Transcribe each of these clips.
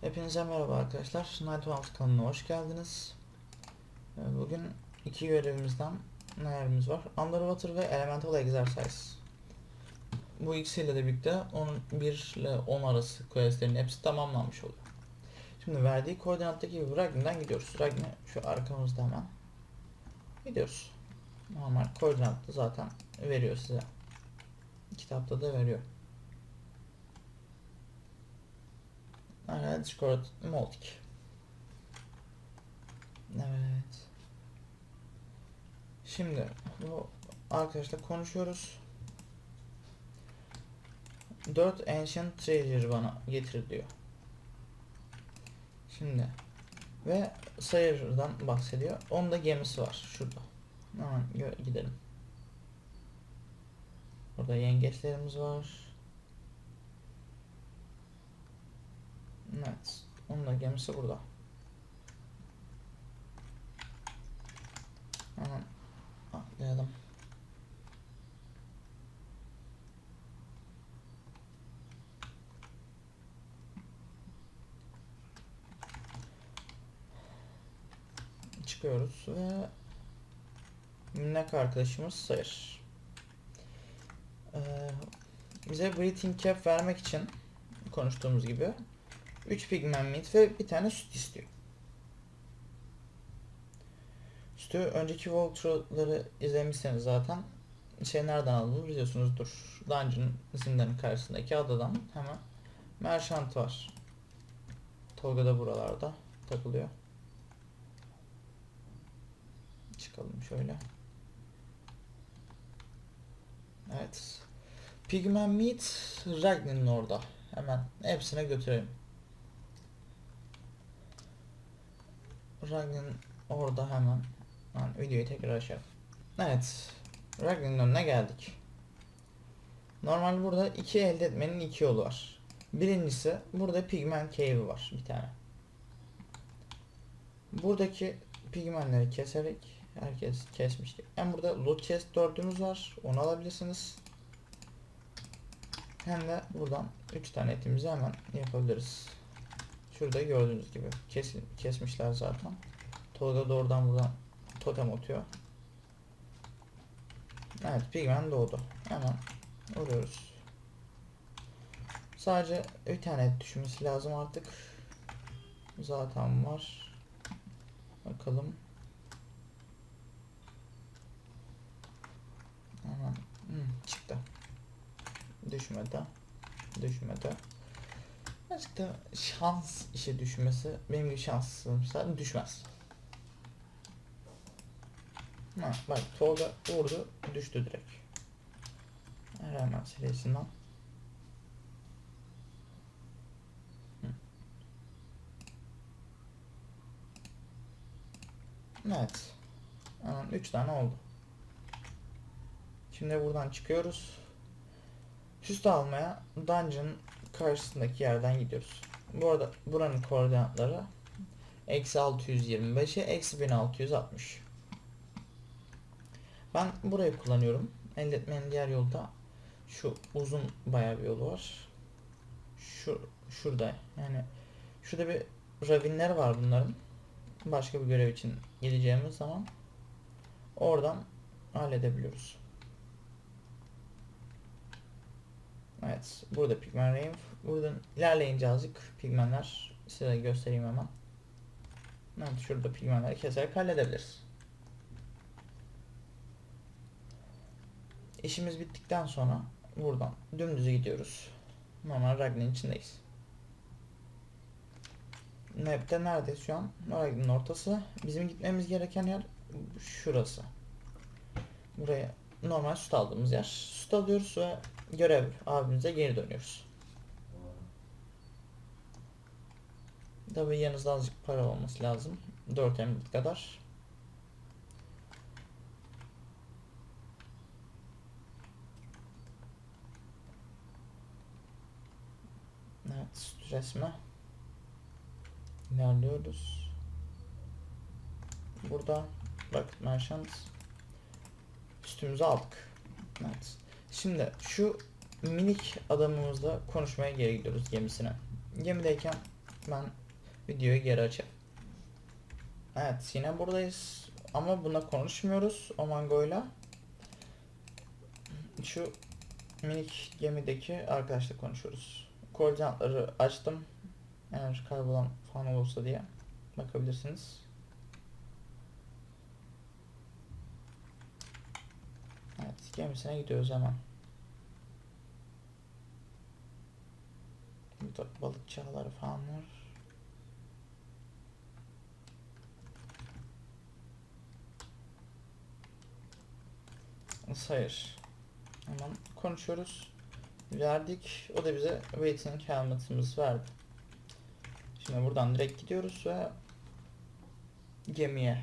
Hepinize merhaba arkadaşlar. Night Wolves kanalına hoş geldiniz. Ee, Bugün iki görevimizden nelerimiz var? Underwater ve Elemental Exercise. Bu ikisiyle de birlikte 1 ile 10 arası questlerin hepsi tamamlanmış oluyor. Şimdi verdiği koordinattaki Ragnar'dan gidiyoruz. Ragnar şu arkamızda hemen. Gidiyoruz. Normal koordinatı zaten veriyor size. Kitapta da veriyor. Aynen Discord Multic. Evet. Şimdi bu arkadaşla konuşuyoruz. 4 Ancient Treasure bana getir diyor. Şimdi ve Sayır'dan bahsediyor. Onun da gemisi var şurada. Hemen gidelim. Burada yengeçlerimiz var. Evet. Onun da gemisi burada. Hemen atlayalım. Çıkıyoruz ve minnak arkadaşımız sayır. Ee, bize breathing cap vermek için konuştuğumuz gibi 3 pigment ve bir tane süt istiyor. Sütü önceki walkthrough'ları izlemişseniz zaten şey nereden aldığını biliyorsunuzdur. Dungeon zindanın karşısındaki adadan hemen Merchant var. Tolga da buralarda takılıyor. Çıkalım şöyle. Evet. Pigment Meat Ragnar'ın orada. Hemen hepsine götürelim. Ragnar'ın orada hemen. hemen videoyu tekrar açalım. Evet. Ragnar'ın önüne geldik. Normal burada iki elde etmenin iki yolu var. Birincisi burada pigment cave var bir tane. Buradaki pigmentleri keserek herkes kesmişti. Hem burada loot chest dördümüz var. Onu alabilirsiniz. Hem de buradan 3 tane etimizi hemen yapabiliriz. Şurada gördüğünüz gibi kesin, kesmişler zaten. Tolga doğrudan buradan totem atıyor. Evet pigment doğdu. Hemen vuruyoruz. Sadece bir tane düşmesi lazım artık. Zaten var. Bakalım. Hemen hmm, çıktı. Düşmedi. Düşmedi. Birazcık şans işe düşmesi. Benim gibi şanssızım. düşmez. Ha, bak Tolga vurdu. Düştü direkt. Hemen serisinden. Evet. Hemen 3 tane oldu. Şimdi buradan çıkıyoruz. Süs almaya dungeon karşısındaki yerden gidiyoruz. Bu arada buranın koordinatları eksi 625'e eksi 1660. Ben burayı kullanıyorum. Elde etmenin diğer yolda şu uzun bayağı bir yolu var. Şu şurada yani şurada bir ravinler var bunların. Başka bir görev için gideceğimiz zaman oradan halledebiliyoruz. Evet. Burada pigment rain. Buradan ilerleyince azıcık pigmentler size göstereyim hemen. Evet. Şurada pigmentleri keserek halledebiliriz. İşimiz bittikten sonra buradan dümdüz gidiyoruz. Normal Ragnar'ın içindeyiz. Map'te neredeyiz şu an? Ragnar'ın ortası. Bizim gitmemiz gereken yer şurası. Buraya normal süt aldığımız yer. Süt alıyoruz ve görev abimize geri dönüyoruz. Tabi yanınızda azıcık para olması lazım. 4 emrit kadar. Evet, süt resmi. İlerliyoruz. Burada bak merchant üstümüzü aldık. Evet. Şimdi şu minik adamımızla konuşmaya geri gidiyoruz gemisine. Gemideyken ben videoyu geri açayım. Evet yine buradayız ama buna konuşmuyoruz Omango'yla. Şu minik gemideki arkadaşla konuşuyoruz. Koordinatları açtım. Eğer kaybolan falan olursa diye bakabilirsiniz. Evet gemisine gidiyoruz hemen. Burada balıkçı ağları falan var. Hayır. Hemen konuşuyoruz. Verdik. O da bize waiting helmet'ımız verdi. Şimdi buradan direkt gidiyoruz ve gemiye.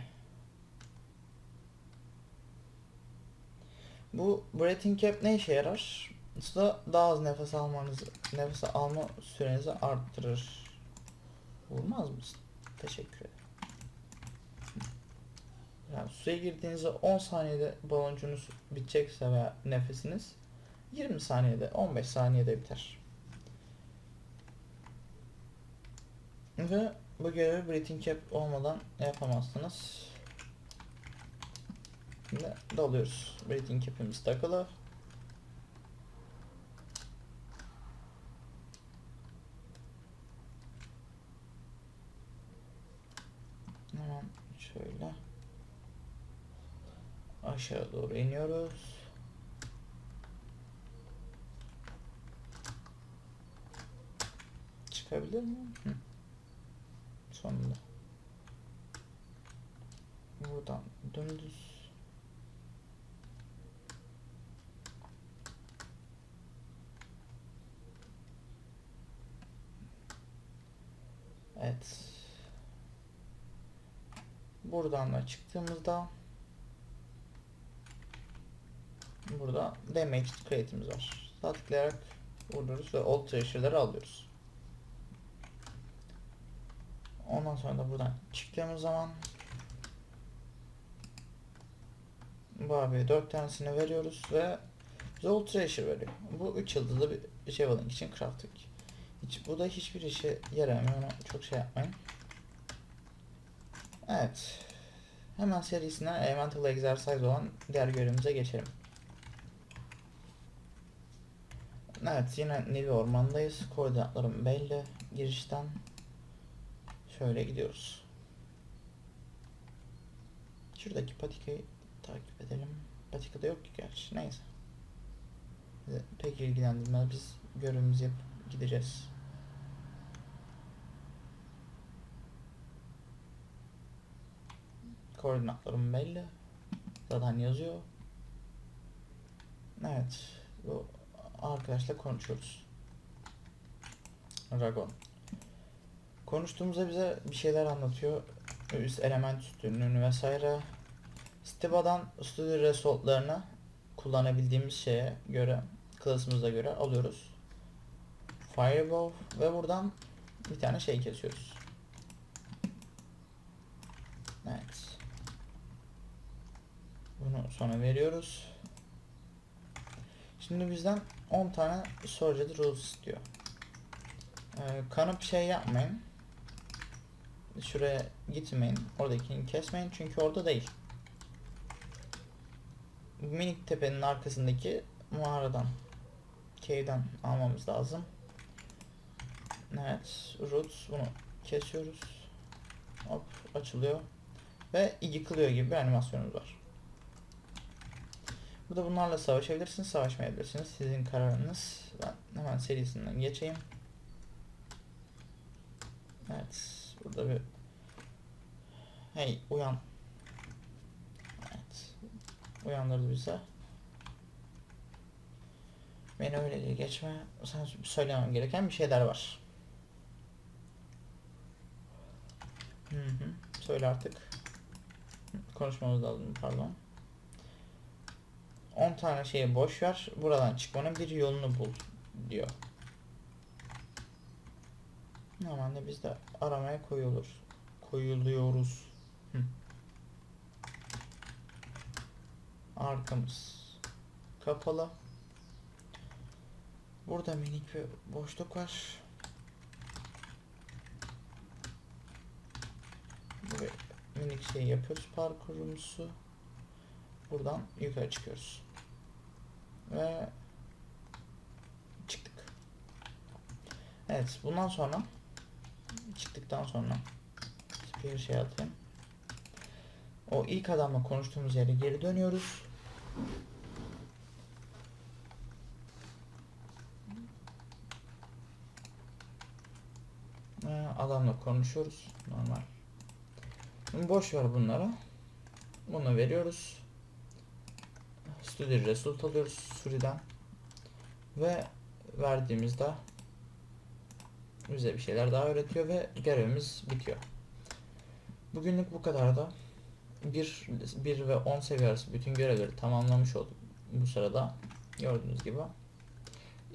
Bu breathing cap ne işe yarar? Suda daha az nefes almanızı, nefes alma sürenizi arttırır. Vurmaz mısın? Teşekkür ederim. Yani suya girdiğinizde 10 saniyede baloncuğunuz bitecekse veya nefesiniz 20 saniyede 15 saniyede biter. Ve bu görevi breathing cap olmadan yapamazsınız. Şimdi dalıyoruz. Breathing cap'imiz takılı. Hemen şöyle aşağı doğru iniyoruz. Çıkabilir mi? Hı. Sonunda. Buradan dümdüz. Evet. Buradan da çıktığımızda burada damage crate'imiz var. Sağ tıklayarak vuruyoruz ve old treasure'ları alıyoruz. Ondan sonra da buradan çıktığımız zaman bu abiye 4 tanesini veriyoruz ve bize old treasure veriyor. Bu 3 yıldızlı bir Javelin için crafting. Hiç, bu da hiçbir işe yaramıyor. Ona çok şey yapmayın. Evet. Hemen serisinden Elemental Exercise olan diğer görevimize geçelim. Evet yine Nil Orman'dayız. Koordinatlarım belli. Girişten şöyle gidiyoruz. Şuradaki patikayı takip edelim. Patikada yok ki gerçi. Neyse. Bizi pek ilgilendirmez. Biz görevimizi yapıp gideceğiz. Koordinatlarım belli. Zaten yazıyor. Evet. Bu arkadaşla konuşuyoruz. Ragon. Konuştuğumuzda bize bir şeyler anlatıyor. Üst element üstünlüğünü vesaire. Stiba'dan stüdyo resultlarını kullanabildiğimiz şeye göre, klasımıza göre alıyoruz. Fireball ve buradan bir tane şey kesiyoruz. Evet. Bunu sonra veriyoruz. Şimdi bizden 10 tane Surgery Rules istiyor. Ee, kanıp şey yapmayın. Şuraya gitmeyin. Oradakini kesmeyin çünkü orada değil. Minik tepenin arkasındaki mağaradan cave'den almamız lazım. Evet, roots bunu kesiyoruz. Hop açılıyor ve yıkılıyor gibi bir animasyonumuz var. Burada bunlarla savaşabilirsiniz, savaşmayabilirsiniz. Sizin kararınız. Ben hemen serisinden geçeyim. Evet, burada bir Hey, uyan. Evet. Uyandırdı bize. Beni öyle diye geçme. Sen söylemem gereken bir şeyler var. Hı hı. Söyle artık. Konuşmamız lazım pardon. 10 tane şeyi boş ver. Buradan çıkmanın bir yolunu bul diyor. Hemen de biz de aramaya koyulur. Koyuluyoruz. Hı. Arkamız kapalı. Burada minik bir boşluk var. Buraya minik şey yapıyoruz parkurumuzu. Buradan yukarı çıkıyoruz. Ve çıktık. Evet bundan sonra çıktıktan sonra bir şey atayım. O ilk adamla konuştuğumuz yere geri dönüyoruz. Adamla konuşuyoruz. Normal. Boş ver bunları. Bunu veriyoruz. Studio result alıyoruz Suri'den. Ve verdiğimizde bize bir şeyler daha öğretiyor ve görevimiz bitiyor. Bugünlük bu kadar da 1, 1 ve 10 seviye arası bütün görevleri tamamlamış olduk bu sırada. Gördüğünüz gibi.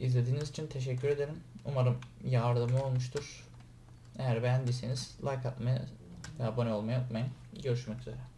İzlediğiniz için teşekkür ederim. Umarım yardımı olmuştur. Eğer beğendiyseniz like atmayı ve abone olmayı unutmayın. Görüşmek üzere.